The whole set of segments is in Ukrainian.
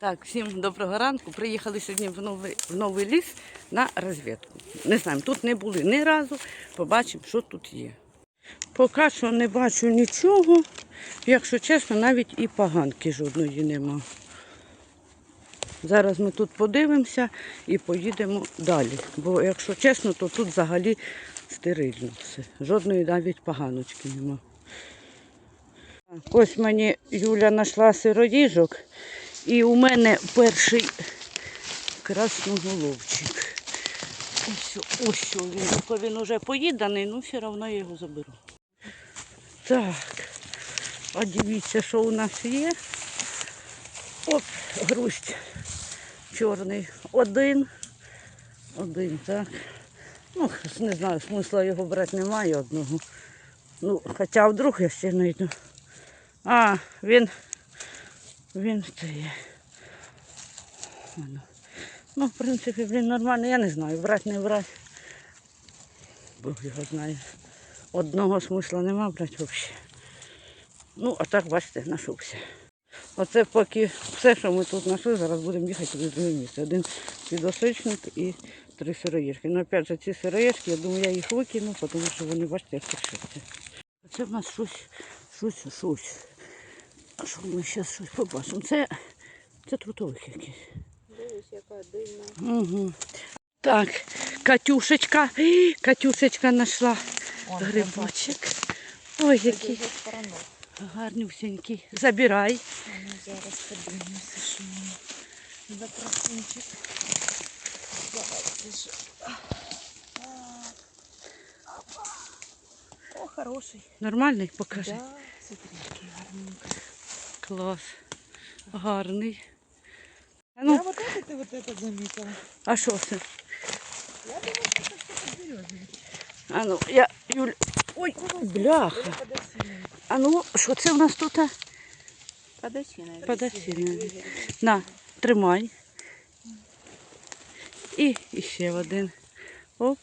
Так, всім доброго ранку. Приїхали сьогодні в новий, в новий ліс на розвідку. Не знаємо, тут не були ні разу. Побачимо, що тут є. Поки що не бачу нічого. Якщо чесно, навіть і поганки жодної нема. Зараз ми тут подивимося і поїдемо далі. Бо, якщо чесно, то тут взагалі стерильно все. Жодної навіть поганочки нема. Ось мені Юля знайшла сироїжок. І у мене перший красноголовчик. Ось, ось він. Він вже поїданий, ну все одно я його заберу. Так. А дивіться, що у нас є. Оп, грусть чорний. Один. Один, так. Ну, не знаю, смисла його брати немає одного. Ну, хоча вдруг я ще знайду. А, він він це є. Воно. Ну, в принципі, блін, нормально, я не знаю, брати, не брати. Бог його знає. Одного смисла нема брати взагалі. Ну, а так, бачите, знайшовся. Оце поки все, що ми тут знайшли, зараз будемо їхати в друге місце. Один підосичник і три сироїшки. Ну, опять же, ці сироїшки, я думаю, я їх викину, тому що вони, бачите, як пишуться. Це в нас щось, щось, щось. Що ми зараз щось побачимо? Це, це трутових якісь. Дивись, яка дивна. Угу. Так, Катюшечка, Катюшечка знайшла грибочок. Ой, який гарнюсенький. Забирай. Ну, зараз подивимося, що за красунчик. Давай, це ж. О, хороший. Нормальний? Покажи. Да, смотри, гарненький. Клас. Гарний. А Я ну, вот это ты вот это заметила. а що це? Я думаю, что это что-то березовое. А ну, я, Юль. Ой, бляха. Или подосиновый. А ну, що це у нас тут? Подосиновый. Подосиновый. На, тримай. І, і ще один. Оп.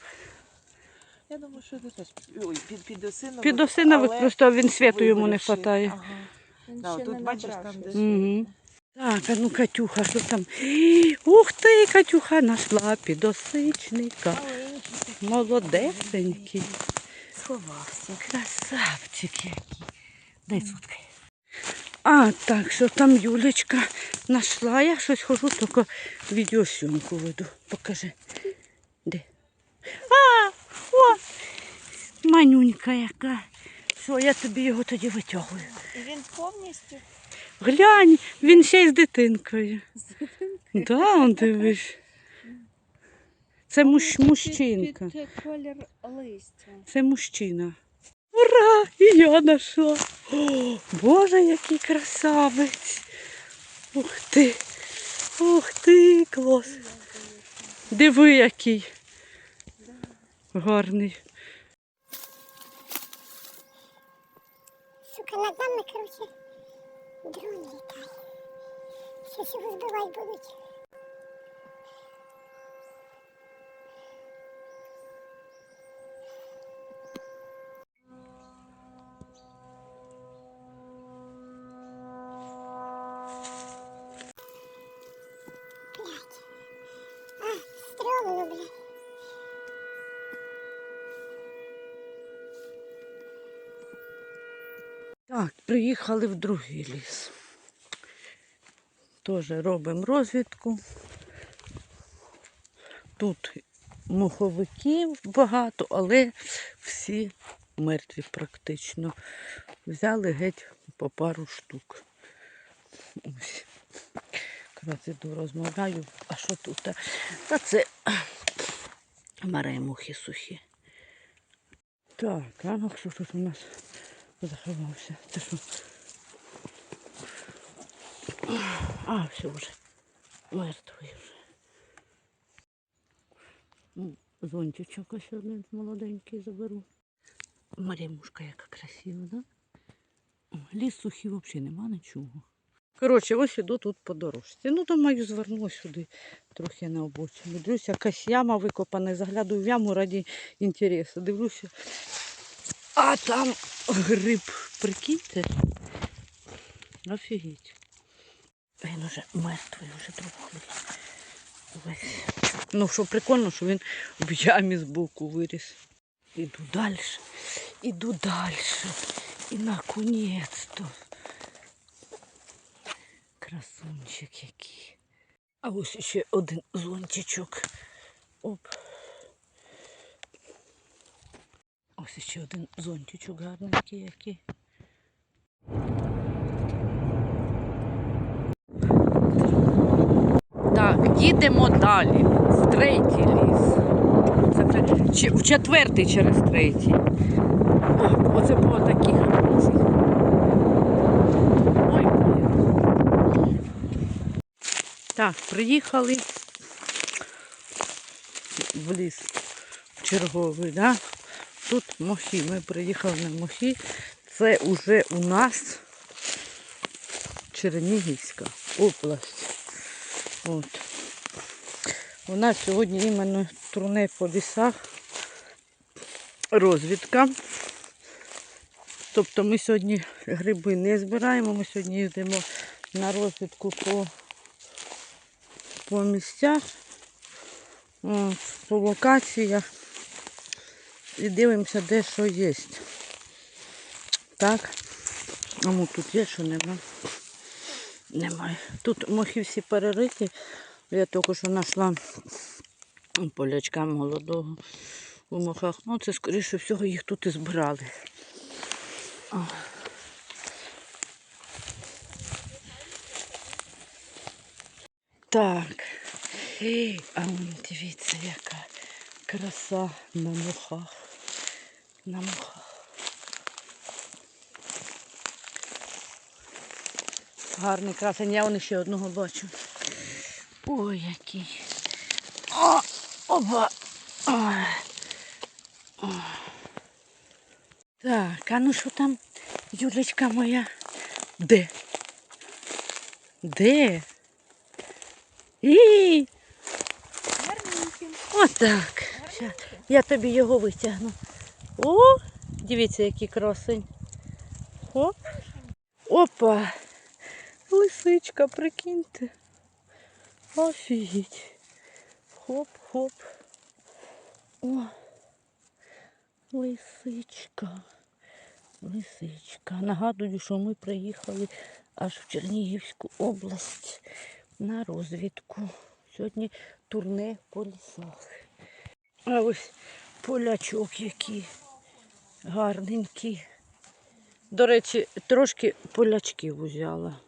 Я думаю, що це теж ой, під, підосиновик. Підосиновик, але просто він світу йому не вигорівший. вистачає. Ага. Да, тут бачиш, там, де Угу. Так, а ну Катюха, що там? Ух ти, Катюха знайшла підосичника. Молодесенький. сховався. Красавчик який. Дай сутки. А, так, що там Юлечка знайшла. Я щось хожу, тільки відеосйомку веду. Покажи. Де? А, о, манюнька яка. Що, я тобі його тоді витягую. Він повністю Глянь, він ще й з дитинкою. Да, он дивись. Це муж, мужчинка. Під колір листя. Це мужчина. Ура! І я знайшла. О, Боже, який красавець. Ух ти. Ух ти, клас. Диви, який. Гарний. Сука, над нами, короче, дрон літає. Щось його збивати будуть. Приїхали в другий ліс. Теж робимо розвідку. Тут моховиків багато, але всі мертві практично. Взяли геть по пару штук. Ось. Якраз іду розмовляю. А що тут? Та це маремухи сухі. Так, а ну що тут у нас заховався? Це що? А, все вже. Мертвий вже. М, Зонтичок ось один молоденький заберу. Марімушка яка красива, да? Ліс сухий взагалі нема нічого. Коротше, ось іду тут по дорожці. Ну, думаю, зверну сюди трохи на обочину. Дивлюся, якась яма викопана, заглядаю в яму раді інтересу. Дивлюся. А там гриб, прикиньте. Офігеть. Він уже мертвий, вже другий. Ну, що прикольно, що він в ямі збоку виріс. Іду далі, іду далі. І наконець-то. Красунчик який. А ось ще один зонтичок. Оп. Ось ще один зонтичок гарненький який. Так, їдемо далі. В третій ліс. Це вже чи- в четвертий через третій. О, оце було таких. Ой. Так, приїхали в ліс черговий, да? Тут мохи. Ми приїхали на мохи. Це вже у нас Чернігівська область. От. У нас сьогодні іменно турне по лісах розвідка. Тобто ми сьогодні гриби не збираємо, ми сьогодні їздимо на розвідку по, по місцях, по локаціях і дивимося, де що є. Так. А ну тут є, що нема. Немає. Тут мохи всі перериті. Я тільки що знайшла полячка молодого у мохах. Ну, це, скоріше всього, їх тут і збирали. О. Так. А дивіться, яка краса на мохах. На мохах. Гарний красень, я вон ще одного бачу. Ой, який. О, оба. Ой. О. Так, а ну що там, Юлечка моя? Де? Де? І. Отак. Ща, Я тобі його витягну. О, дивіться, який красень. Оп. Опа. Лисичка, прикиньте. Офігеть. Хоп-хоп. О. Лисичка. Лисичка. Нагадую, що ми приїхали аж в Чернігівську область на розвідку. Сьогодні турне по лісах. А ось полячок який гарненький. До речі, трошки полячків взяла.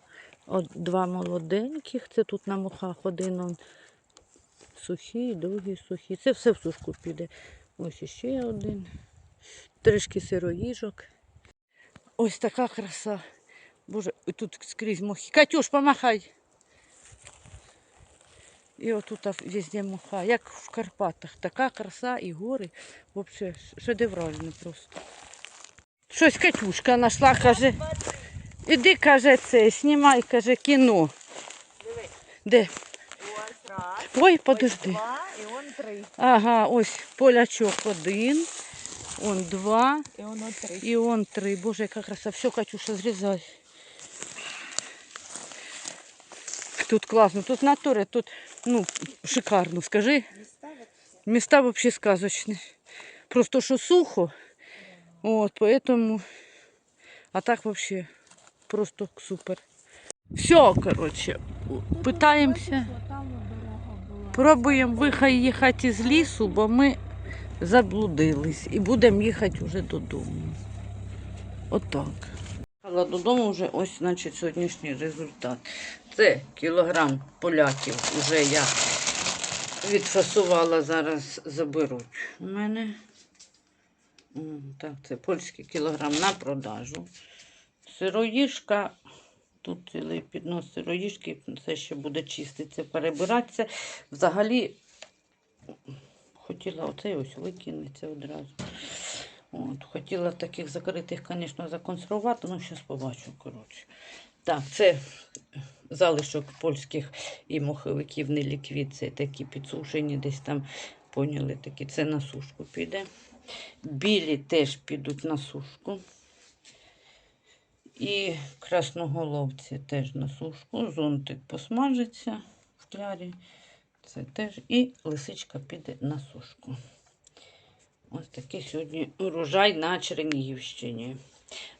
От два молоденьких, це тут на мохах один он сухий, другий сухий. Це все в сушку піде. Ось іще один. Трішки сироїжок. Ось така краса. Боже, тут скрізь мохи. Катюш, помахай. І отут везде муха, як в Карпатах. Така краса і гори. Взагалі шедеврально просто. Щось Катюшка знайшла, каже. Іди, каже, це, знімай, каже, кіно. Дивись. Де? Ось раз, Ой, подожди. два і он три. Ага, ось полячок один, он два, І воно три. і он три. Боже, яка краса. Все, Катюша, зрізай. Тут класно, тут натури, тут ну, шикарно, скажи. Места вообще сказочные. Просто що сухо. Вот, поэтому. А так вообще просто супер. Все, короче, питаємося. Пробуємо виїхати їхати з лісу, бо ми заблудились і будемо їхати вже додому. Отак. Їхала додому вже ось, значить, сьогоднішній результат. Це кілограм поляків вже я відфасувала, зараз заберуть у мене. Так, це польський кілограм на продажу. Сироїжка, тут цілий піднос сироїжки, це ще буде чиститися, перебиратися. Взагалі, хотіла оцей ось викинеться одразу. От, хотіла таких закритих, звісно, законсервувати, ну зараз побачу, коротше. Так, це залишок польських і моховиків не ліквід, це такі підсушені, десь там поняли такі. Це на сушку піде. Білі теж підуть на сушку. І красноголовці теж на сушку. Зонтик посмажиться в клярі. Це теж. І лисичка піде на сушку. Ось такий сьогодні урожай на Чернігівщині.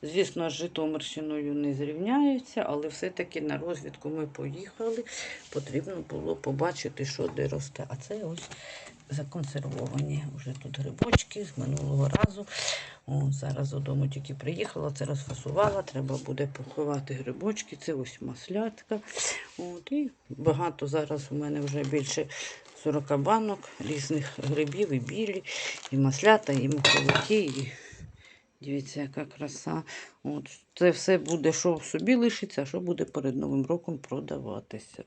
Звісно, з Житомирщиною не зрівняються, але все-таки на розвідку ми поїхали. Потрібно було побачити, що де росте. А це ось законсервовані. Уже тут грибочки з минулого разу. О, зараз додому тільки приїхала, це розфасувала. Треба буде поховати грибочки. Це ось маслятка. От, і багато зараз у мене вже більше 40 банок різних грибів, і білі, і маслята, і муховики, і дивіться, яка краса. От, це все буде, що собі лишиться, а що буде перед Новим роком продаватися.